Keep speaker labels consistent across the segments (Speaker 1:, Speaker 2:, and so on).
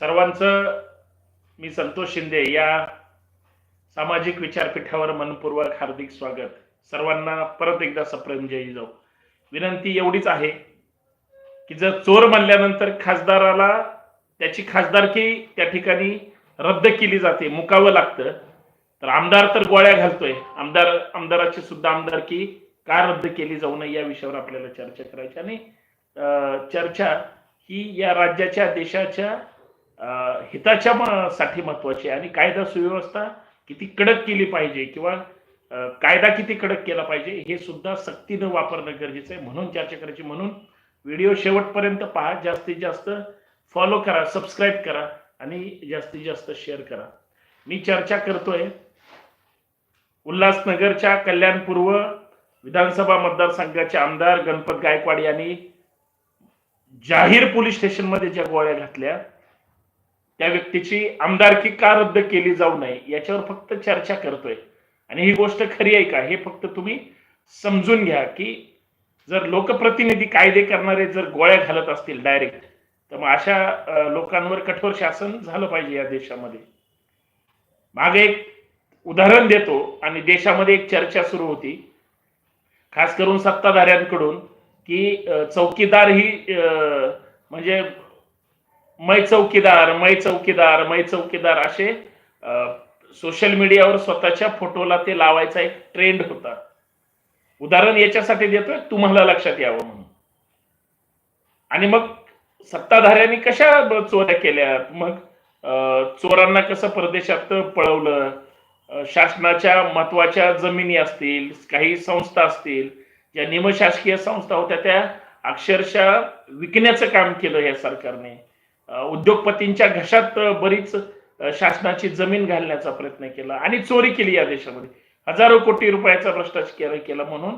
Speaker 1: सर्वांचं मी संतोष शिंदे या सामाजिक विचारपीठावर मनपूर्वक हार्दिक स्वागत. सर्वांना परत एकदा सप्रेम जयी जाऊ. विनंती एवढीच आहे की जर चोर म्हणल्यानंतर खासदाराला त्याची खासदारकी त्या ठिकाणी रद्द केली जाते मुकावं लागतं तर आमदार तर गोळ्या घालतोय. आमदार आमदाराची सुद्धा आमदारकी का रद्द केली जाऊ नये या विषयावर आपल्याला चर्चा करायची आणि अं, चर्चा ही या राज्याच्या देशाच्या हिताच्या साठी महत्वाची आहे. आणि कायदा सुव्यवस्था किती कडक केली पाहिजे किंवा कायदा किती कडक केला पाहिजे हे सुद्धा सक्तीनं वापरणं गरजेचं आहे. म्हणून चर्चा करायची. म्हणून व्हिडिओ शेवटपर्यंत पहा. जास्तीत जास्त फॉलो करा सबस्क्राईब करा आणि जास्तीत जास्त शेअर करा. मी चर्चा करतोय उल्हासनगरच्या कल्याणपूर्व विधानसभा मतदारसंघाचे आमदार गणपत गायकवाड यांनी जाहीर पोलीस स्टेशनमध्ये ज्या गोळ्या घातल्या त्या व्यक्तीची आमदारकी का रद्द केली जाऊ नये याच्यावर फक्त चर्चा करतोय. आणि ही गोष्ट खरी आहे का? हे फक्त तुम्ही समजून घ्या की जर लोकप्रतिनिधी कायदे करणारे जर गोळ्या घालत असतील डायरेक्ट तर मग अशा लोकांवर कठोर शासन झालं पाहिजे या देशामध्ये. मागे एक उदाहरण देतो आणि देशामध्ये एक चर्चा सुरू होती. खास करून सत्ताधाऱ्यांकडून की चौकीदार ही अं, म्हणजे मै चौकीदार मै चौकीदार मै चौकीदार असे सोशल मीडियावर स्वतःच्या फोटोला ते लावायचा एक ट्रेंड होता. उदाहरण याच्यासाठी देतोय तुम्हाला लक्षात यावं म्हणून. आणि मग सत्ताधाऱ्यांनी कशा चोऱ्या केल्या मग अं, चोरांना कसं परदेशात पळवलं? शासनाच्या महत्त्वाच्या जमिनी असतील काही संस्था असतील ज्या निमशासकीय संस्था होत्या त्या अक्षरशः विकण्याचं काम केलं या सरकारने. उद्योगपतींच्या घशात बरीच शासनाची जमीन घालण्याचा प्रयत्न केला आणि चोरी केली या देशामध्ये. हजारो कोटी रुपयाचा भ्रष्टाचार केला म्हणून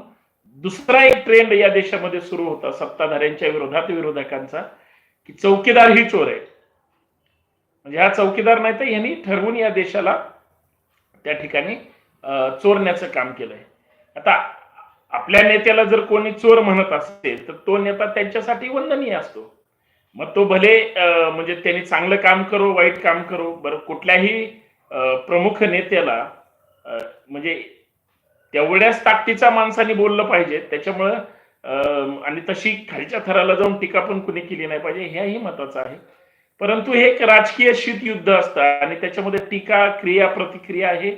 Speaker 1: दुसरा एक ट्रेंड या देशामध्ये सुरू होता सत्ताधाऱ्यांच्या विरोधात विरोधकांचा की चौकीदार ही चोर आहे म्हणजे हा चौकीदार नाही तर यांनी ठरवून या देशाला त्या ठिकाणी चोरण्याचं काम केलंय. आता आपल्या नेत्याला जर कोणी चोर म्हणत असेल तर तो नेता त्यांच्यासाठी वंदनीय असतो. मग तो भले म्हणजे त्यांनी चांगलं काम करो वाईट काम करो बरं कुठल्याही प्रमुख नेत्याला म्हणजे तेवढ्याच ताकदीचा माणसाने बोललं पाहिजे. त्याच्यामुळं अं, आणि तशी खालच्या थराला जाऊन टीका पण कुणी केली नाही पाहिजे हेही महत्वाचं आहे. परंतु हे एक राजकीय शीत युद्ध असतं आणि त्याच्यामध्ये टीका क्रिया प्रतिक्रिया हे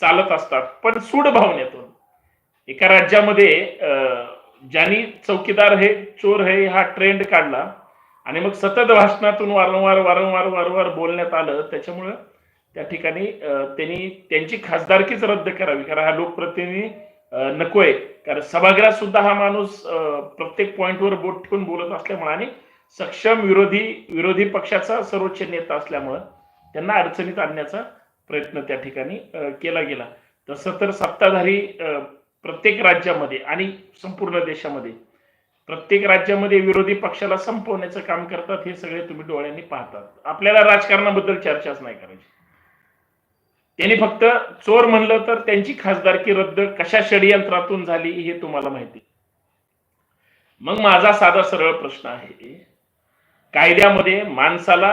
Speaker 1: चालत असतात. पण सूड भावनेतून एका राज्यामध्ये ज्यांनी चौकीदार हे चोर हे हा ट्रेंड काढला आणि मग सतत भाषणातून वारंवार वारंवार वारंवार बोलण्यात आलं त्याच्यामुळं त्या ठिकाणी त्यांनी त्यांची खासदारकीच रद्द करावी. कारण हा लोकप्रतिनिधी नकोय. कारण सभागृहात सुद्धा हा माणूस प्रत्येक पॉइंटवर बोट ठेवून बोलत असल्यामुळे आणि सक्षम विरोधी विरोधी पक्षाचा सर्वोच्च नेता असल्यामुळं त्यांना अडचणीत आणण्याचा प्रयत्न त्या ठिकाणी केला गेला. तसं तर सत्ताधारी प्रत्येक राज्यामध्ये आणि संपूर्ण देशामध्ये प्रत्येक राज्यामध्ये विरोधी पक्षाला संपवण्याचं काम करतात हे सगळे तुम्ही डोळ्यांनी पाहतात. आपल्याला राजकारणाबद्दल चर्चाच नाही करायची. त्यांनी फक्त चोर म्हणलं तर त्यांची खासदारकी रद्द कशा षडयंत्रातून झाली हे तुम्हाला माहिती. मग माझा साधा सरळ प्रश्न आहे कायद्यामध्ये माणसाला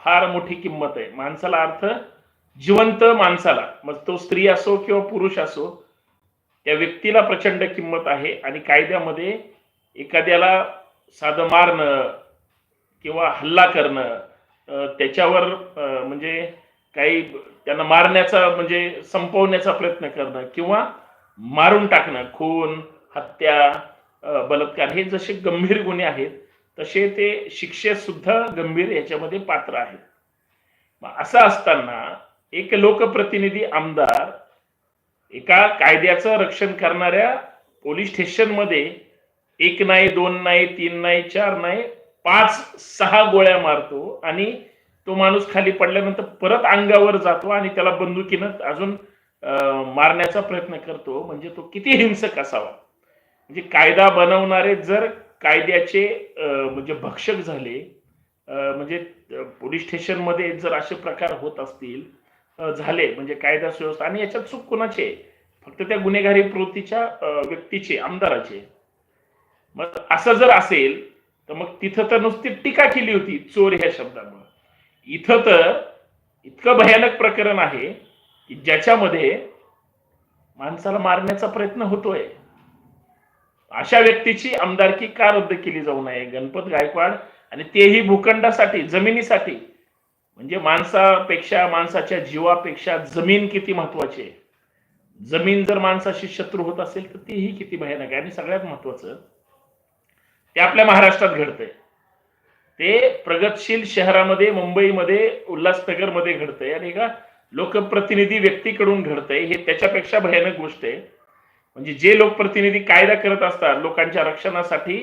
Speaker 1: फार मोठी किंमत आहे. माणसाला अर्थ जिवंत माणसाला मग तो स्त्री असो किंवा पुरुष असो त्या व्यक्तीला प्रचंड किंमत आहे आणि कायद्यामध्ये एखाद्याला साधं मारणं किंवा हल्ला करणं त्याच्यावर म्हणजे काही त्यांना मारण्याचा म्हणजे संपवण्याचा प्रयत्न करणं किंवा मारून टाकणं खून हत्या बलात्कार हे जसे गंभीर गुन्हे आहेत तसे ते शिक्षेत सुद्धा गंभीर याच्यामध्ये पात्र आहेत. असं असताना एक लोकप्रतिनिधी आमदार एका कायद्याचं रक्षण करणाऱ्या पोलीस स्टेशनमध्ये एक नाही दोन नाही तीन नाही चार नाही पाच सहा गोळ्या मारतो आणि तो माणूस खाली पडल्यानंतर परत अंगावर जातो आणि त्याला बंदुकीनं अजून मारण्याचा प्रयत्न करतो. म्हणजे तो किती हिंसक असावा. म्हणजे कायदा बनवणारे जर कायद्याचे म्हणजे भक्षक झाले म्हणजे पोलीस स्टेशनमध्ये जर असे प्रकार होत असतील झाले म्हणजे कायदा सुव्यवस्था आणि याच्यात चूक कोणाची आहे? फक्त त्या गुन्हेगारी प्रवृत्तीच्या व्यक्तीचे आमदाराचे मग असं जर असेल तर मग तिथं तर नुसती टीका केली होती चोर ह्या शब्दामुळे. इथं तर इतकं भयानक प्रकरण आहे की ज्याच्यामध्ये माणसाला मारण्याचा प्रयत्न होतोय. अशा व्यक्तीची आमदारकी का रद्द केली जाऊ नये? गणपत गायकवाड आणि तेही भूखंडासाठी जमिनीसाठी. म्हणजे माणसापेक्षा माणसाच्या जीवापेक्षा जमीन किती महत्वाची आहे? जमीन जर माणसाशी शत्रू होत असेल तर तीही किती भयानक आहे आणि सगळ्यात महत्वाचं ते आपल्या महाराष्ट्रात घडतंय. ते प्रगतशील शहरामध्ये मुंबईमध्ये उल्हासनगरमध्ये घडतंय आणि का लोकप्रतिनिधी व्यक्तीकडून घडतंय. हे त्याच्यापेक्षा भयानक गोष्ट आहे. म्हणजे जे लोकप्रतिनिधी कायदा करत असतात लोकांच्या रक्षणासाठी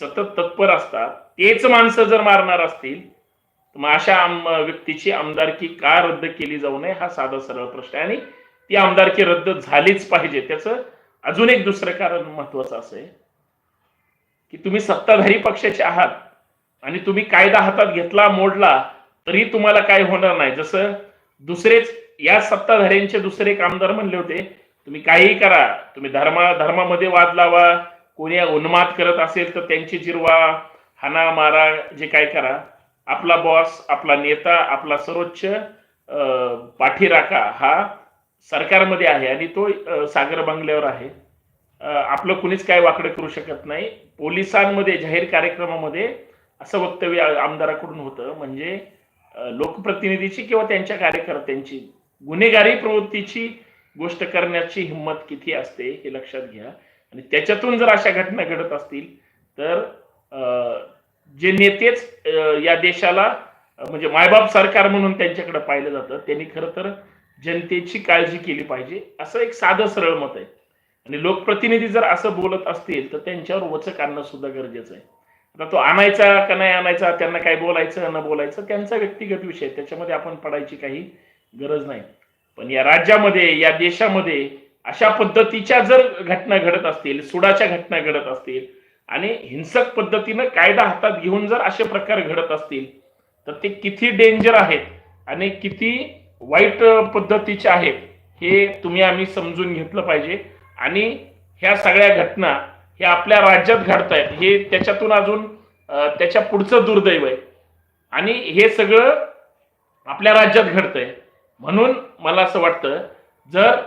Speaker 1: सतत तत्पर असतात तेच माणसं जर मारणार असतील तर मग अशा व्यक्तीची आमदारकी का रद्द केली जाऊ नये? हा साधा सरळ प्रश्न आहे आणि ती आमदारकी रद्द झालीच पाहिजे. त्याचं अजून एक दुसरं कारण महत्वाचं असं आहे. की तुम्ही सत्ताधारी पक्षाचे आहात आणि तुम्ही कायदा हातात घेतला मोडला तरी तुम्हाला काय होणार नाही. जसं दुसरेच या सत्ताधाऱ्यांचे दुसरे कामदार म्हणले होते तुम्ही काहीही करा तुम्ही धर्मा धर्मामध्ये वाद लावा कोणी उन्माद करत असेल तर त्यांची जिरवा हाना मारा जे काय करा. आपला बॉस आपला नेता आपला सर्वोच्च अं, पाठीराखा हा सरकारमध्ये आहे आणि तो सागर बंगल्यावर आहे. आपलं कुणीच काय वाकडं करू शकत नाही. पोलिसांमध्ये जाहीर कार्यक्रमामध्ये असं वक्तव्य आमदाराकडून होतं. म्हणजे लोकप्रतिनिधीची किंवा त्यांच्या कार्यकर्त्यांची गुन्हेगारी प्रवृत्तीची गोष्ट करण्याची हिंमत किती असते हे लक्षात घ्या. आणि त्याच्यातून जर अशा घटना घडत असतील तर जे नेतेच या देशाला म्हणजे मायबाप सरकार म्हणून त्यांच्याकडे पाहिलं जातं त्यांनी खरं तर जनतेची काळजी केली पाहिजे. असं एक साधं सरळ मत आहे. आणि लोकप्रतिनिधी जर असं बोलत असतील तर त्यांच्यावर वचक आणणं सुद्धा गरजेचं आहे. आता तो आणायचा का नाही आणायचा त्यांना काय बोलायचं न बोलायचं त्यांचा व्यक्तिगत विषय त्याच्यामध्ये आपण पडायची काही गरज नाही. पण या राज्यामध्ये या देशामध्ये अशा पद्धतीच्या जर घटना घडत असतील सुडाच्या घटना घडत असतील आणि हिंसक पद्धतीनं कायदा हातात घेऊन जर असे प्रकार घडत असतील तर ते किती डेंजर आहेत आणि किती वाईट पद्धतीचे आहेत हे तुम्ही आम्ही समजून घेतलं पाहिजे. आणि ह्या सगळ्या घटना ह्या आपल्या राज्यात घडतायत. हे त्याच्यातून अजून त्याच्या पुढचं दुर्दैव आहे. आणि हे सगळं आपल्या राज्यात घडतंय. म्हणून मला असं वाटतं जर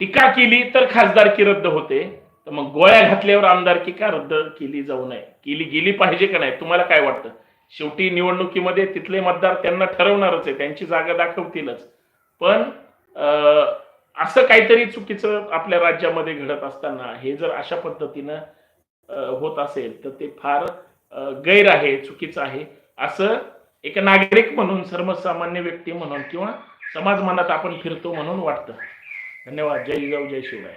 Speaker 1: टीका केली तर खासदारकी रद्द होते. तर मग गोळ्या घातल्यावर आमदारकी का रद्द केली जाऊ नये? केली गेली पाहिजे का नाही? तुम्हाला काय वाटतं? शेवटी निवडणुकीमध्ये तिथले मतदार त्यांना ठरवणारच आहे. त्यांची जागा दाखवतीलच. पण अं, असं काहीतरी चुकीचं आपल्या राज्यामध्ये घडत असताना हे जर अशा पद्धतीनं होत असेल तर ते फार गैर आहे चुकीचं आहे. असं एक नागरिक म्हणून सर्वसामान्य व्यक्ती म्हणून किंवा समाज मनात आपण फिरतो म्हणून वाटतं. धन्यवाद. जय जिजाऊ जय शिवराय.